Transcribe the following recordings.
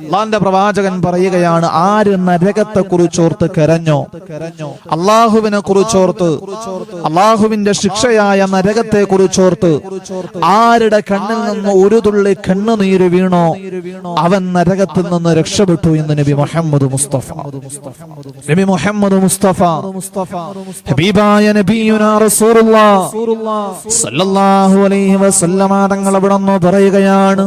അള്ളാന്റെ പ്രവാചകൻ പറയുകയാണ് ആര് നരകത്തെ കുറിച്ചോർത്ത് കരഞ്ഞോ? അള്ളാഹുവിനെ കുറിച്ചോർത്ത് അള്ളാഹുവിന്റെ ശിക്ഷയായ നരകത്തെ കുറിച്ചോർത്ത് ആരുടെ കണ്ണിൽ നിന്ന് ഒരു തുള്ളി കണ്ണുനീര് വീണോ? അവൻ നരകത്തിൽ നിന്ന് രക്ഷപ്പെട്ടു എന്ന് നബി മുഹമ്മദ് മുസ്തഫ. നബി മുഹമ്മദ് മുസ്തഫ ഹബീബായ നബിയുനാ സല്ലല്ലാഹു അലൈഹി വസല്ലമ തങ്ങൾ അവിടെ പറയുകയാണ്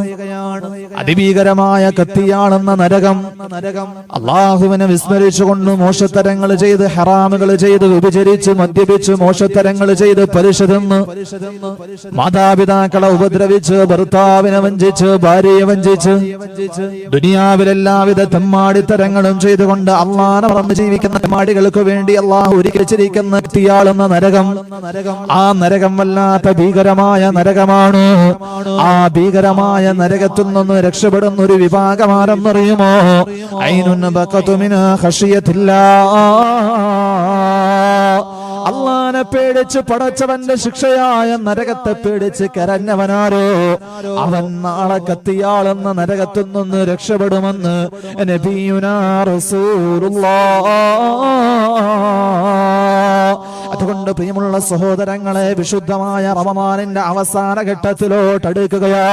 അതിഭീകരമായ കത്തിയാണെന്ന നരകം. നരകം അള്ളാഹുവിനെ വിസ്മരിച്ചുകൊണ്ട് മോശത്തരങ്ങൾ ചെയ്ത് ഹറാമുകൾ ചെയ്ത് വിഭജിച്ച് മദ്യപിച്ച് മോശത്തരങ്ങൾ ചെയ്ത് പരിശുദ്ധന്ന് മാതാപിതാക്കളെ ഉപദ്രവിച്ച് ഭർത്താവിനെ വഞ്ചിച്ച് ഭാര്യയെ വഞ്ചിച്ച് ദുനിയാവിലെല്ലാവിധ തെമ്മാടിത്തരങ്ങളും ചെയ്തുകൊണ്ട് അള്ളാനെ മറന്ന് ജീവിക്കുന്ന തെമ്മാടികൾക്ക് വേണ്ടി അള്ളാഹു ഒരുക്കിച്ചിരിക്കുന്ന കത്തിയാളെന്ന നരകം. ആ നരകം വല്ലാത്ത ഭീകരമായ നരകമാണ്. ആ ഭീകരമായ നരകത്തിൽ നിന്ന് രക്ഷപ്പെടുന്ന ഒരു വിഭാഗമാരെന്നറിയുമോ? അയിനുന്ന ബക്കത്തുമിന ഹഷിയത്തില്ല അള്ളാനെ പേടിച്ച് പടച്ചവന്റെ ശിക്ഷയായ നരകത്തെ പേടിച്ച് കരഞ്ഞവനാരോ? അവൻ നാളെ കത്തിയാളെന്ന നരകത്തിൽ നിന്ന് രക്ഷപ്പെടുമെന്ന് നബിയുനാ റസൂലുള്ളാഹ് അതുകൊണ്ട് പ്രിയമുള്ള സഹോദരങ്ങളെ വിശുദ്ധമായ റമമാനിന്റെ അവസാന ഘട്ടത്തിലോട്ട് അടുക്കുകയോ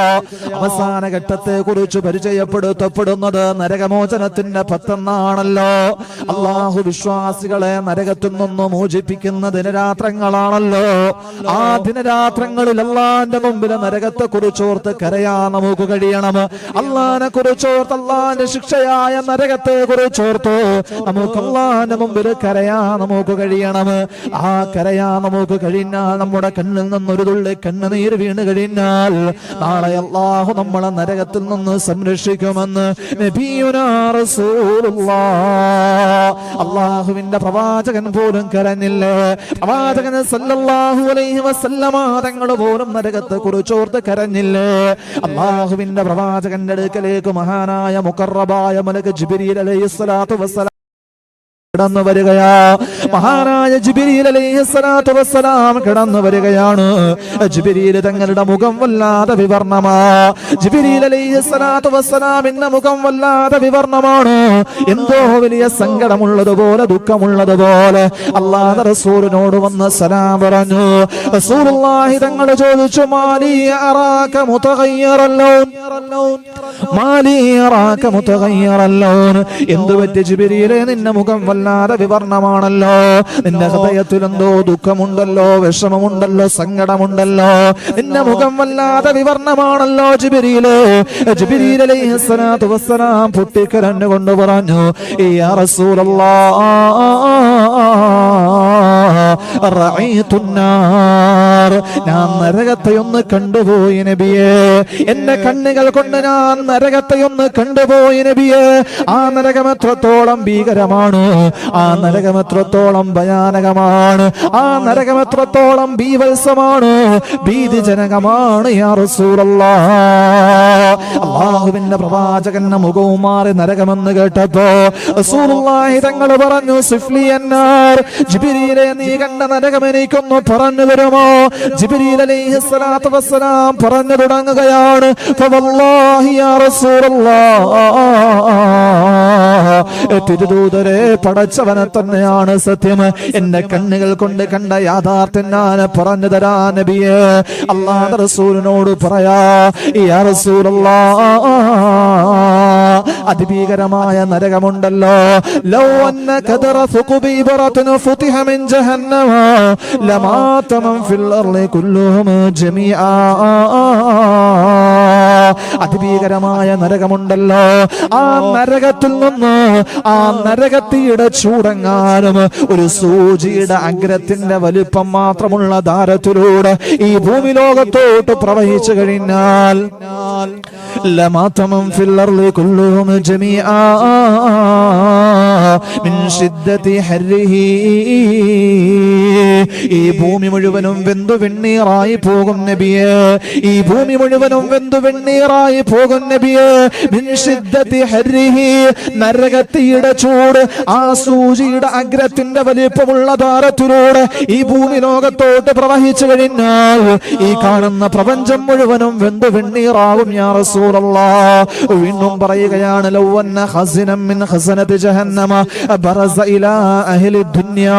അവസാന ഘട്ടത്തെ കുറിച്ച് പരിചയപ്പെടുത്തപ്പെടുന്നത് നരകമോചനത്തിന്റെ പത്തെന്നാണല്ലോ അള്ളാഹു വിശ്വാസികളെ നരകത്തിൽ നിന്ന് മോചിപ്പിക്കുന്ന ദിനരാത്രങ്ങളാണല്ലോ. ആ ദിനരാത്രങ്ങളിൽ അള്ളാന്റെ മുമ്പിൽ നരകത്തെ കുറിച്ചോർത്ത് കരയാ നമുക്ക് കഴിയണം. അള്ളാനെ കുറിച്ചോർത്ത് അള്ളാന്റെ ശിക്ഷയായ നരകത്തെ കുറിച്ചോർത്ത് നമുക്ക് അള്ളാന്റെ മുമ്പിൽ കരയാ നമുക്ക് കഴിയണം. ആ കരയാ നമുക്ക് കഴിഞ്ഞാൽ നമ്മുടെ കണ്ണിൽ നിന്നൊരു തുള്ളി കണ്ണുനീർ വീണ് കഴിഞ്ഞാൽ നാളെ അള്ളാഹു നമ്മളെ നരകത്തിൽ നിന്ന് സംരക്ഷിക്കുമെന്ന്. അള്ളാഹുവിന്റെ പ്രവാചകൻ പോലും കരഞ്ഞില്ലേ പ്രവാചകൻ സല്ലല്ലാഹു അലൈഹി വസല്ലമ തങ്ങൾ പോലും നരകത്തെ കുറിച്ചോർത്ത് കരഞ്ഞില്ലേ അള്ളാഹുവിന്റെ പ്രവാചകന്റെ അടുക്കലേക്ക് മഹാനായ മുക്കറബായ മലക്ക് ജിബിരി അലൈഹി സ്വലാത്തു വസ്സലാം കിടന്നു വരികയാ. മഹാനായ ജിബിരിൽ അലൈഹി വസ്സലാം കിടന്നു വരികയാണ്. ജിബിരിയിൽ തങ്ങളുടെ മുഖം വല്ലാതെ വിവർണമാ. ജിബിരിൽ അലൈഹിസ്സലാത്തു വസ്സലാമിന്റെ മുഖം വല്ലാതെ വിവർണമാണ്. എന്തോ വലിയ സങ്കടമുള്ളതുപോലെ ദുഃഖമുള്ളതുപോലെ അള്ളാഹ് റസൂലിനോട് വന്ന് സലാം പറഞ്ഞു. റസൂലുള്ളാഹി തങ്ങൾ ചോദിച്ചു മാലി അറാക മുതഗയ്യറല്ലോ? മാലി അറാക മുതഗയ്യറല്ലോ. എന്തു പറ്റി ജിബിരിയിലെ നിന്റെ മുഖം വല്ലാതെ വിവർണമാണല്ലോ. നിന്റെ ഹൃദയത്തിൽ എന്തോ ദുഃഖമുണ്ടല്ലോ വിഷമമുണ്ടല്ലോ സങ്കടമുണ്ടല്ലോ. നിന്റെ മുഖം വല്ലാതെ വിവർണമാണല്ലോ ജിബിരിയിലെ പറഞ്ഞു ഈ റഅയ്തുന്നാർ ഞാൻ നരകത്തെ ഒന്ന് കണ്ടുപോയി നബിയേ. എന്റെ കണ്ണുകൾ കൊണ്ട് ഞാൻ നരകത്തെ ഒന്ന് കണ്ടുപോയി നബിയേ. ആ നരകം എത്രത്തോളം ഭീകരമാണ് ആ നരകം എത്രത്തോളം ഭയാനകമാണ് ആ നരകം എത്രത്തോളം ഭീവത്സമാണ് ഭീതിജനകമാണ് യാ അള്ളാഹുവിന്റെ പ്രവാചകന്റെ മുഖവും മാറി നരകമെന്ന് കേട്ടപ്പോ തങ്ങൾ പറഞ്ഞു സിഫ്ലി എന്നാർ ജിബിരിയിലെ നീ കണ്ട നരകം എനിക്കൊന്ന് പറഞ്ഞു വരുമോ ജിബ്രീൽ അലൈഹി സ്വലാത്തു വസ്സലാം പറഞ്ഞു തുടങ്ങുകയാണ്. പടച്ചവനെ തന്നെയാണ് സത്യം. എന്റെ കണ്ണുകൾ കൊണ്ട് കണ്ട യാഥാർത്ഥ്യം ഞാൻ പറഞ്ഞു തരാ നബിയെ. അള്ളാഹ് റസൂലിനോട് പറയാ ഈ റസൂലല്ലാഹ് അതിഭീകരമായ നരകമുണ്ടല്ലോ. ലൗ അന്ന കദറ മിൻ ജഹന്നമ. ഫിൽ കുല്ലുഹും അതിഭീകരമായ നരകമുണ്ടല്ലോ. ആ നരകത്തിൽ നിന്ന് ആ നരകത്തിയുടെ ചൂടങ്ങാനും ഒരു സൂചിയുടെ അഗ്രത്തിന്റെ വലിപ്പം മാത്രമുള്ള ധാരത്തിലൂടെ ഈ ഭൂമി ലോകത്തോട്ട് പ്രവഹിച്ചു കഴിഞ്ഞാൽ ലമാത്തമം ഫില്ലർലി കൊല്ലും ശിദ്ദതി ഹർരിഹി ഈ ഭൂമി മുഴുവനും വെന്തു വെണ്ണീറായി പോകും നബിയെ. ഈ ഭൂമി മുഴുവനും വെന്തു വെണ്ണീറായി പോകും നബിയെ. നരകത്തിയുടെ ചൂട് ആ സൂചിയുടെ അഗ്രത്തിന്റെ വലിപ്പമുള്ള താരത്തിലൂടെ ഈ ഭൂമി ലോകത്തോട്ട് പ്രവഹിച്ചു കഴിഞ്ഞാൽ ഈ കാണുന്ന പ്രപഞ്ചം മുഴുവനും വെന്തു വെണ്ണീറാവും യാ റസൂലല്ലാ വീണ്ടും പറയുകയാണ് ലൗവന്ന ഹസിനം മിൻ ഹസനത്ത് ജഹന്നമ ബറസ ഇലാ അഹ്ലി ദുനിയാ.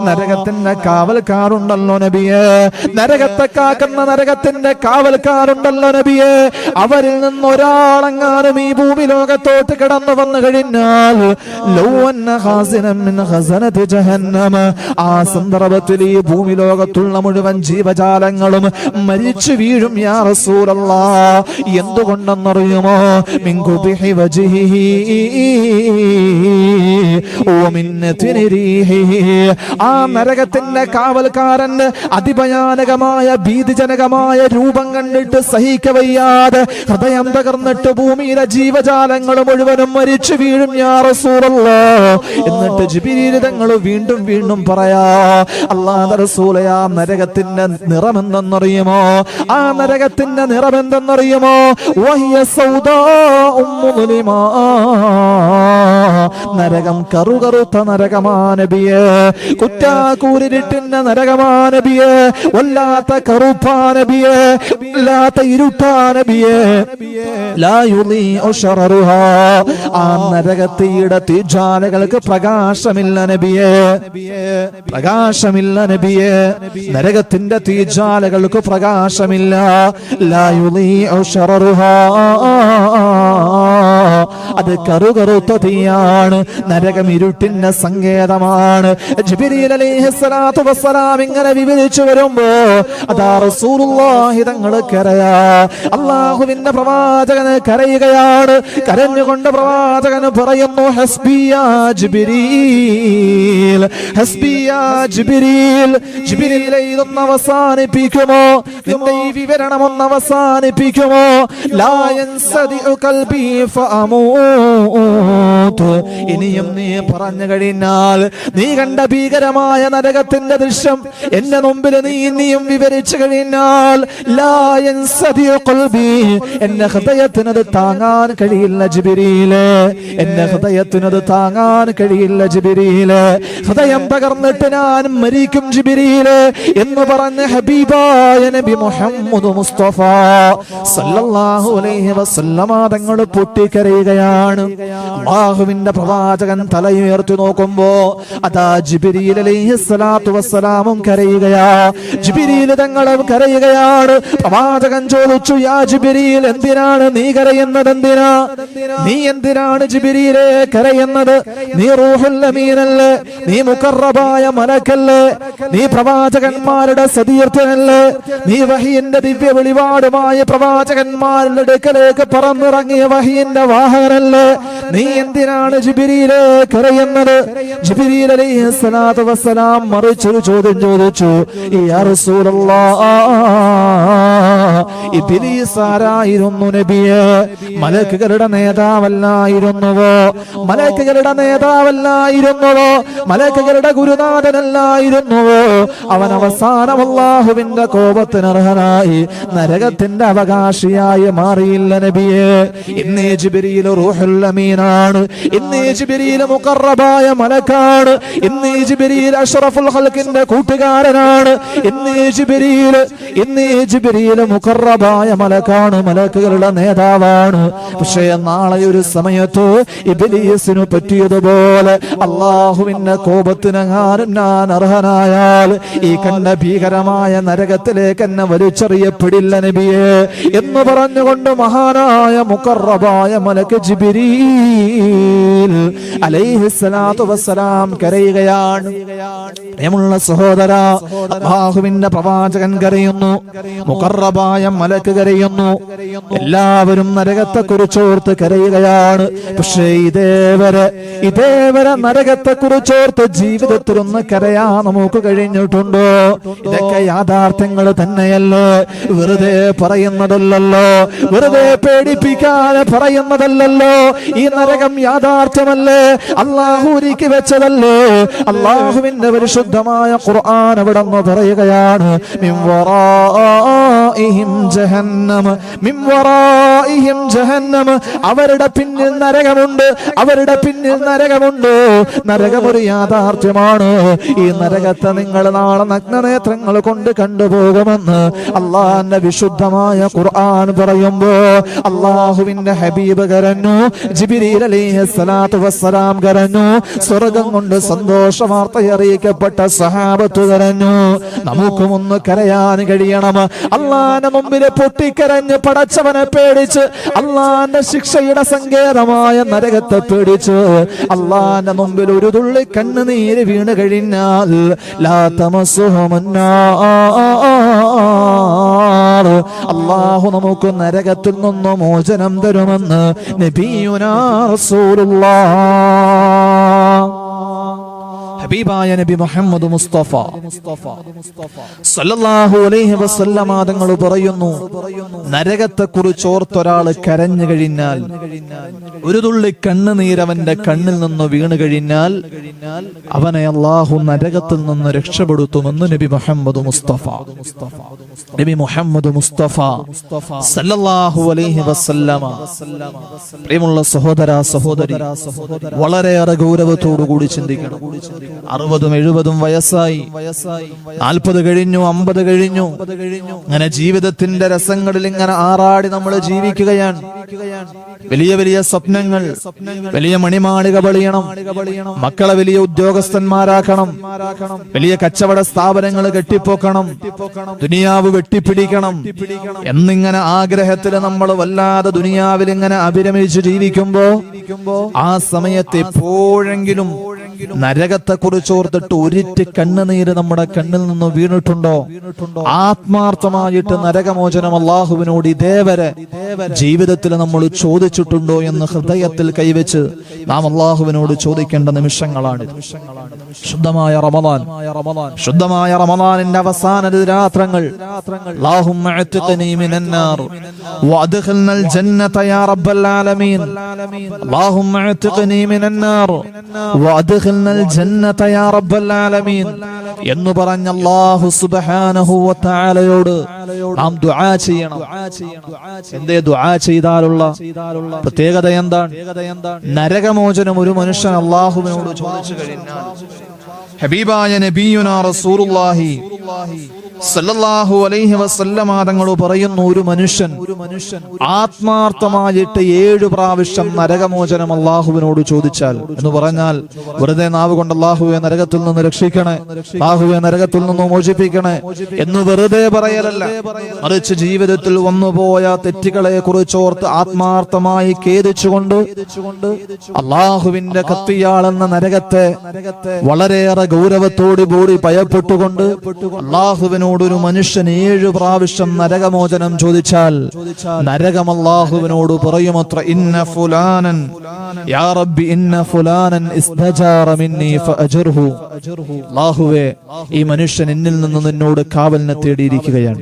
നരകത്തിന്റെ കാവൽക്കാരുണ്ടല്ലോ നബിയെ. നരകത്തെ കാക്കുന്ന നരകത്തിന്റെ കാവൽക്കാരുണ്ടല്ലോ നബിയെ. അവരിൽ നിന്ന് ഒരാളെങ്ങാനും ഈ ഭൂമി ലോകത്തോട്ട് കിടന്നു വന്നു കഴിഞ്ഞാൽ ആ സന്ദർഭത്തിൽ ഈ ഭൂമി ലോകത്തുള്ള മുഴുവൻ ജീവജാലങ്ങളും മരിച്ചു വീഴും യാ റസൂലല്ലാ എന്തുകൊണ്ടെന്നറിയുമോ? മിൻ കുബിഹി വജ്ഹിഹി. വമിൻ നത്നി റീഹിഹി ആ നരകത്തിന്റെ കാവൽക്കാരന് അതിഭയാനകമായ ഭീതിജനകമായ രൂപം കണ്ടിട്ട് സഹിക്കവയ്യാതെ ഹൃദയം തകർന്നിട്ട് ഭൂമിയിലെ ജീവജാലങ്ങൾ മുഴുവനും മരിച്ചു വീഴും യാ എന്നിട്ട് ജിബിരീരിതങ്ങൾ തങ്ങൾ വീണ്ടും വീണ്ടും പറയാ അള്ളാഹ് റസൂലയാ നരകത്തിന്റെ നിറം എന്തെന്നറിയുമോ ആ നരകത്തിന്റെ നിറം എന്തെന്നറിയുമോ. നരകം കറുകറുത്ത നരകമാനബിയെ കുറ്റാക്കൂരിട്ടിന്റെ നരകമാനബിയെ വല്ലാത്ത കറുപ്പാനബിയെ വല്ലാത്ത ഇരുട്ടാനബിയെ. ആ നരകത്തിയുടെ തീജാലകൾക്ക് പ്രകാശമില്ല നബിയെ പ്രകാശമില്ല നബിയെ നരകത്തിന്റെ തീജാലകൾക്ക് പ്രകാശമില്ല ലാ യുളീഉ ശററുഹാ. അത് കറു തീയാണ് നരകം ഇരുട്ടിന്റെ സങ്കേതമാണ് ഇങ്ങനെ വിവരിച്ചു വരുമ്പോ അതാ റസൂലുള്ളാഹി തങ്ങൾ കരയാ. അള്ളാഹുവിന്റെ പ്രവാചകന് കരയുകയാണ്. കരഞ്ഞുകൊണ്ട് പ്രവാചകന് പറയുന്നു അവസാനിപ്പിക്കുമോ? നിന്റെ ഈ വിവരണം ഒന്ന് അവസാനിപ്പിക്കുമോ? ലാ യൻസദിഉ ഖൽബി ഫഅമൂത് ഇനിയും നീ പറഞ്ഞു കഴിഞ്ഞാൽ നീ കണ്ട ഭീകരമായ നരകത്തിന്റെ ദൃശ്യം എന്റെ മുമ്പിൽ നീ ഇനിയും വിവരിച്ചു കഴിഞ്ഞാൽ എന്റെ ഹൃദയത്തിനത് താങ്ങാൻ കഴിയില്ല ജിബിരിയിൽ എന്റെ ഹൃദയത്തിനത് താങ്ങാൻ കഴിയില്ല ജിബിരിയിൽ ഹൃദയം തകർന്നിട്ട് ഞാൻ മരിക്കും ജിബിരിയിൽ എന്ന് പറഞ്ഞ ഹബീബായ നബി മുഹമ്മദ് മുസ്തഫ. സല്ലല്ലാഹു അലൈഹി വസല്ലമ തങ്ങൾ പൊട്ടിക്കരയുകയാണ് അള്ളാഹുവിന്റെ പ്രവാചകൻ തലയുയർത്തി നോക്കുമ്പോ അതാ ജിബിരിയിൽ അലൈഹിസ്സലാത്തു വസ്സലാമും കരയുകയാ. ജിബിരിയിൽ തങ്ങളും കരയുകയാണ്. പ്രവാചകൻ ചോദിച്ചു യാ ജിബിരിയിൽ എന്തിനാണ് നീ കരയുന്നത്? എന്തിനാ? നീ എന്തിനാണ് ജിബിരിയിലെ കരയുന്നത്? നീ റൂഹുല്ലമീനല്ലേ നീ മുക്കറബായ മലക്കല്ലേ? നീ പ്രവാചകന്മാരുടെ സതീർത്ഥനല്ലേ? നീ വഹിയന്റെ ദിവ്യ വെളിപാടുമായ പ്രവാചകന്മാരുടെ അടുക്കലേക്ക് പറന്നിറങ്ങിയ വഹിയന്റെ വാഹനല്ലേ നീ എന്തിനാണ് ജിബിരിയിലെ കരയുന്നത്? ജിബിരിയിൽ അലൈഹി സ്വലാത്തു വസ്സലാം മറിച്ചൊരു ചോദ്യം ചോദിച്ചു. യാ ഇബ്ലീസ് ആരായിരുന്നു നബിയെ? മലക്കുകളുടെ നേതാവല്ലായിരുന്നുവോ? മലക്കുകളുടെ നേതാവല്ലായിരുന്നുവോ? മലക്കുകളുടെ ഗുരുനാഥനല്ലായിരുന്നുവോ? അവൻ അവസാനം അള്ളാഹുവിന്റെ കോപത്തിന് അർഹനായി നരകത്തിന്റെ അവകാശിയായി മാറിയില്ല നബിയെ. ഇന്നേ ജിബിരിയിൽ റൂഹുൽ അമീനാണ് ഇന്ന് ജിബിരിയിലെ മുഖറബായ മലക്കാണ് ഇന്ന് ജിബിരിയിൽ അഷറഫുൽ ഹൽക്കിന്റെ കൂട്ടുകാരനാണ്. ഇന്ന് ജിബിരിയിൽ ഇന്ന് ജിബിരിയിലെ മുഖറബായ മലക്കാണ് മലക്കുകളുടെ നേതാവാണ്. പക്ഷേ നാളെ ഒരു സമയത്ത് ഇബിലീസിനു പറ്റിയതുപോലെ അള്ളാഹുവിന്റെ കോപത്തിനങ്ങാനും ഞാൻ അർഹനായാൽ ഈ കണ്ട ഭീകരമായ നരകത്തിലേക്ക് എന്നെ വലിച്ചെറിയപ്പെടില്ല നബിയെ. എന്ന് പറഞ്ഞുകൊണ്ട് മഹാനായ മുക്കറബായ മലക്ക് അലൈഹിസ്സലാത്തു വസ്സലാം കരയുകയാണ്. പ്രിയമുള്ള സഹോദര അള്ളാഹുവിന്റെ പ്രവാചകൻ കരയുന്നു മുഖറബായ മലക്ക് കരയുന്നു. എല്ലാവരും നരകത്തെ കുറിച്ചോർത്ത് കരയുകയാണ്. പക്ഷേ ഇതേവരെ ഇതേവരെ നരകത്തെ കുറിച്ചോർത്ത് ജീവിതത്തിൽ ഒന്ന് കരയാ നമുക്ക് കഴിഞ്ഞിട്ടുണ്ടോ? ഇതൊക്കെ യാഥാർത്ഥ്യങ്ങൾ തന്നെയല്ലേ. വെറുതെ പറയുന്നതല്ലല്ലോ. വെറുതെ പേടിപ്പിക്കാതെ പറയുന്നതല്ലല്ലോ. ഈ നരകം യാഥാർത്ഥ്യമല്ലേ? അള്ളാഹു ഒരുക്കി വെച്ചതല്ലേ? അള്ളാഹുവിന്റെ പരിശുദ്ധമായ ഖുർആൻ അവിടെ നിന്ന് പറയുകയാണ് അവരുടെ പിന്നിൽ നരകമുണ്ട് അവരുടെ പിന്നിൽ നരകമുണ്ട്. നരകമൊരു യാഥാർത്ഥ്യമാണ്. ഈ നരകത്തെ നിങ്ങൾ നാളെ നഗ്നനേത്രങ്ങൾ കൊണ്ട് കണ്ടുപോകുമെന്ന് അള്ളാഹിന്റെ വിശുദ്ധമായ ഖുർആൻ പറയുമ്പോ അള്ളാഹുവിന്റെ ഹബീബ് അലൈഹി സ്വലാത്തു വസ്സലാം കരഞ്ഞു. സ്വർഗം കൊണ്ട് സന്തോഷ വാർത്ത അറിയിക്കപ്പെട്ട സഹാബത്ത് കരഞ്ഞു. നമുക്കും ഒന്ന് കരയാൻ കഴിയണം. അള്ളാന്റെ മുമ്പിൽ പൊട്ടിക്കരഞ്ഞ് പടച്ചവനെ പേടിച്ച് അള്ളാന്റെ ശിക്ഷയുടെ സങ്കേതമായ നരകത്തെ പേടിച്ച് അള്ളാന്റെ മുമ്പിൽ ഒരു തുള്ളി കണ്ണുനീര് വീണ് കഴിഞ്ഞാൽ ലാ തമസ്സുഹുമുന്നാർ. അള്ളാഹു നമുക്ക് നരകത്തിൽ നിന്ന് മോചനം തരുമെന്ന് നബിയുനാ റസൂലുള്ളാഹ് ഹബീബായ നബി മുഹമ്മദ് മുസ്തഫ. സല്ലല്ലാഹു അലൈഹി വസല്ലമ തങ്ങൾ പറയുന്നു നരകത്തെ കുറിച്ച് ഓർത്ത് ഒരാൾ കരഞ്ഞു കഴിഞ്ഞാൽ ഒരു തുള്ളി കണ്ണുനീരവന്റെ കണ്ണിൽ നിന്ന് വീണു കഴിഞ്ഞാൽ അവനെ അള്ളാഹു നരകത്തിൽ നിന്ന് രക്ഷപ്പെടുത്തുമെന്ന് നബി മുഹമ്മദ് മുസ്തഫ. നബി മുഹമ്മദ് മുസ്തഫ സല്ലല്ലാഹു അലൈഹി വസല്ലമ. പ്രിയമുള്ള സഹോദര സഹോദരി വളരെയേറെ ഗൗരവത്തോടു കൂടി ചിന്തിക്കണം. അറുപതും എഴുപതും വയസ്സായി. നാൽപ്പത് കഴിഞ്ഞു അമ്പത് കഴിഞ്ഞു. അങ്ങനെ ജീവിതത്തിന്റെ രസങ്ങളിൽ ഇങ്ങനെ ആറാടി നമ്മൾ ജീവിക്കുകയാണ്. വലിയ വലിയ സ്വപ്നങ്ങൾ വലിയ മണിമാളിക പളിയണം മക്കളെ വലിയ ഉദ്യോഗസ്ഥന്മാരാക്കണം വലിയ കച്ചവട സ്ഥാപനങ്ങൾ കെട്ടിപ്പോക്കണം ദുനിയാവ് വെട്ടിപ്പിടിക്കണം എന്നിങ്ങനെ ആഗ്രഹത്തിൽ നമ്മൾ വല്ലാതെ ദുനിയാവിൽ ഇങ്ങനെ അഭിരമിച്ച് ജീവിക്കുമ്പോ ആ സമയത്ത് എപ്പോഴെങ്കിലും നരകത്തെ കുറിച്ച് ഓർത്തിട്ട് ഒരിറ്റ് കണ്ണുനീര് നമ്മുടെ കണ്ണിൽ നിന്ന് വീണിട്ടുണ്ടോ ആത്മാർത്ഥമായിട്ട് നരകമോചനം അള്ളാഹുവിനോട് ഇതേവരെ ജീവിതത്തിൽ നമ്മൾ ചോദിച്ചിട്ടുണ്ടോ എന്ന് ഹൃദയത്തിൽ കൈവച്ച് നാം അള്ളാഹുവിനോട് ചോദിക്കേണ്ട നിമിഷങ്ങളാണ് ശുദ്ധമായ റമദാൻ ശുദ്ധമായ റമദാനിന്റെ അവസാന രാത്രങ്ങൾ اللهم اعتقني من النار وادخلنا الجنة റഹ്മത്ത റബ്ബൽ ആലമീൻ എന്ന് പറഞ്ഞ അല്ലാഹു സുബ്ഹാനഹു വ നാം ദുആ ചെയ്യണം. എന്തേ ദുആ ചെയ്താലുള്ള പ്രത്യേകത എന്താണ്? നരകമോചനം ഒരു മനുഷ്യൻ അല്ലാഹുവിനോട് ചോദിച്ചു കഴിഞ്ഞാൽ ഹബീബായ നബിയുന റസൂലുള്ളാഹി അലൈഹി വസല്ലമ തങ്ങൾ പറയുന്നു ഒരു മനുഷ്യൻ ആത്മാർത്ഥമായിട്ട് ഏഴു പ്രാവശ്യം നരകമോചനം അള്ളാഹുവിനോട് ചോദിച്ചാൽ എന്ന് പറഞ്ഞാൽ വെറുതെ നാവ് കൊണ്ട് അള്ളാഹുവെ നരകത്തിൽ നിന്ന് രക്ഷിക്കണേ ബാഹുവെ നരകത്തിൽ നിന്ന് മോചിപ്പിക്കണേ എന്ന് വെറുതെ പറയലല്ല. മറിച്ച് ജീവിതത്തിൽ വന്നുപോയ തെറ്റുകളെ കുറിച്ചോർത്ത് ആത്മാർത്ഥമായി ഖേദിച്ചുകൊണ്ട് അള്ളാഹുവിന്റെ കത്തിയാളെന്ന നരകത്തെ വളരെയേറെ ഗൗരവത്തോടു കൂടി ഭയപ്പെട്ടുകൊണ്ട് അള്ളാഹുവിനോട് ഒരു മനുഷ്യൻ ഏഴ് പ്രാവശ്യം നരകമോചനം ചോദിച്ചാൽ നരകം അള്ളാഹുവിനോട് പറയുമത്ര ഇന്ന ഫുലാനൻ യാ റബ്ബി ഇന്ന ഫുലാനൻ ഇസ്തജാറ മിന്നി ഫഅജർഹു. അല്ലാഹുവേ ഈ മനുഷ്യൻ എന്നിൽ നിന്ന് നിന്നോട് കാവലിനെ തേടിയിരിക്കുകയാണ്.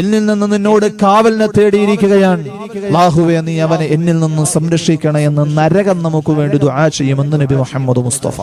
എന്നിൽ നിന്ന് നിന്നോട് കാവലിനെ തേടിയിരിക്കുകയാണ്. അല്ലാഹുവേ നീ അവനെ എന്നിൽ നിന്ന് സംരക്ഷിക്കണേ എന്ന് നരകം നമുക്ക് വേണ്ടി ദുആ ചെയ്യുമെന്ന് നബി മുഹമ്മദ് മുസ്തഫ.